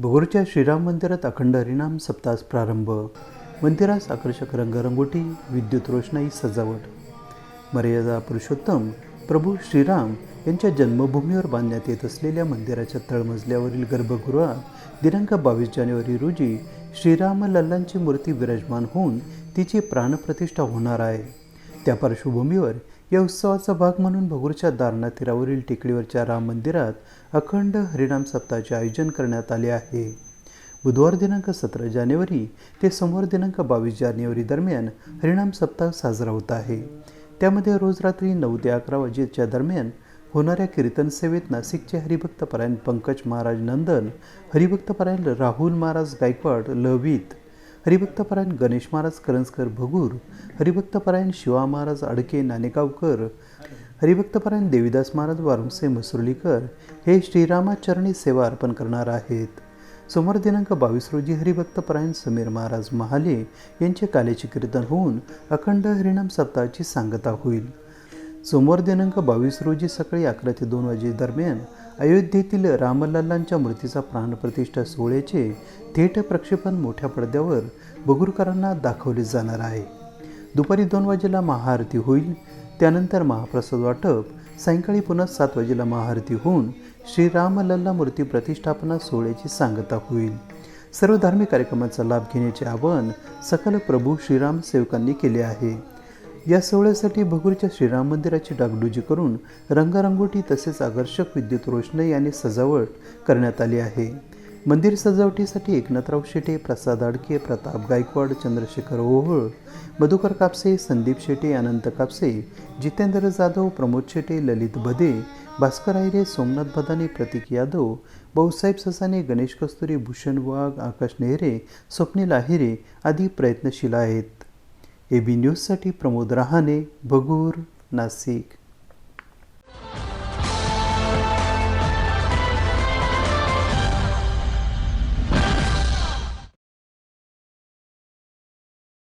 भोगरच्या श्रीराम मंदिरात अखंड हरिनाम सप्तास प्रारंभ मंदिरास आकर्षक रंगरंगोटी विद्युत रोषणाई सजावट. मर्यादा पुरुषोत्तम प्रभू श्रीराम यांच्या जन्मभूमीवर बांधण्यात येत असलेल्या मंदिराच्या तळमजल्यावरील गर्भगृहात दिनांक बावीस जानेवारी रोजी श्रीराम लल्लांची मूर्ती विराजमान होऊन तिची प्राणप्रतिष्ठा होणार आहे. त्या पार्श्वभूमीवर या उत्सवाचा भाग म्हणून भगूरच्या दारणा तीरावरील टेकडीवरच्या राम मंदिरात अखंड हरिनाम सप्ताहाचे आयोजन करण्यात आले आहे. बुधवार दिनांक सतरा जानेवारी ते सोमवार दिनांक बावीस जानेवारी दरम्यान हरिनाम सप्ताह साजरा होत आहे. त्यामध्ये रोज रात्री नऊ ते अकरा वाजेच्या दरम्यान होणाऱ्या कीर्तन सेवेत नाशिकचे हरिभक्तपरायण पंकज महाराज नंदन हरिभक्तपरायण राहुल महाराज गायकवाड लवित हरिभक्तपरायण गणेश महाराज करंजकर भगूर हरिभक्तपरायण शिवा महाराज अडके नाणेगावकर हरिभक्तपरायण देवीदास महाराज वारुंसे मसुर्लीकर हे श्रीरामाचरणी सेवा अर्पण करणार आहेत. सोमवार दिनांक बावीस रोजी हरिभक्तपरायण समीर महाराज महाले यांचे कालेचे कीर्तन होऊन अखंड हरिणाम सप्ताहाची सांगता होईल. सोमवार दिनांक बावीस रोजी सकाळी अकरा ते दोन वाजे दरम्यान अयोध्येतील रामलल्लांच्या मूर्तीचा प्राणप्रतिष्ठा सोहळ्याचे थेट प्रक्षेपण मोठ्या पडद्यावर बगुरकरांना दाखवले जाणार आहे. दुपारी दोन वाजेला महाआरती होईल त्यानंतर महाप्रसाद वाटप सायंकाळी पुन्हा सात वाजेला महाआरती होऊन श्रीरामलल्ला मूर्ती प्रतिष्ठापना सोहळ्याची सांगता होईल. सर्व धार्मिक कार्यक्रमाचा लाभ घेण्याचे आवाहन सकल प्रभू श्रीराम सेवकांनी केले आहे. या सोहळ्यासाठी भगूरच्या श्रीराम मंदिराची डागडुजी करून रंगरंगोटी तसेच आकर्षक विद्युत रोषणाई आणि सजावट करण्यात आली आहे. मंदिर सजावटीसाठी एकनाथराव शेटे प्रसाद आडके प्रताप गायकवाड चंद्रशेखर ओहोळ मधुकर कापसे संदीप शेटे अनंत कापसे जितेंद्र जाधव प्रमोद शेटे ललित भदे भास्कर आहिरे सोमनाथ भदाने प्रतीक यादव भाऊसाहेब ससाने गणेश कस्तुरी भूषण वाघ आकाश नेहरे स्वप्नील आहिरे आदी प्रयत्नशील आहेत. ए बी न्यूजसाठी प्रमोद रहाणे भगूर नाशिक.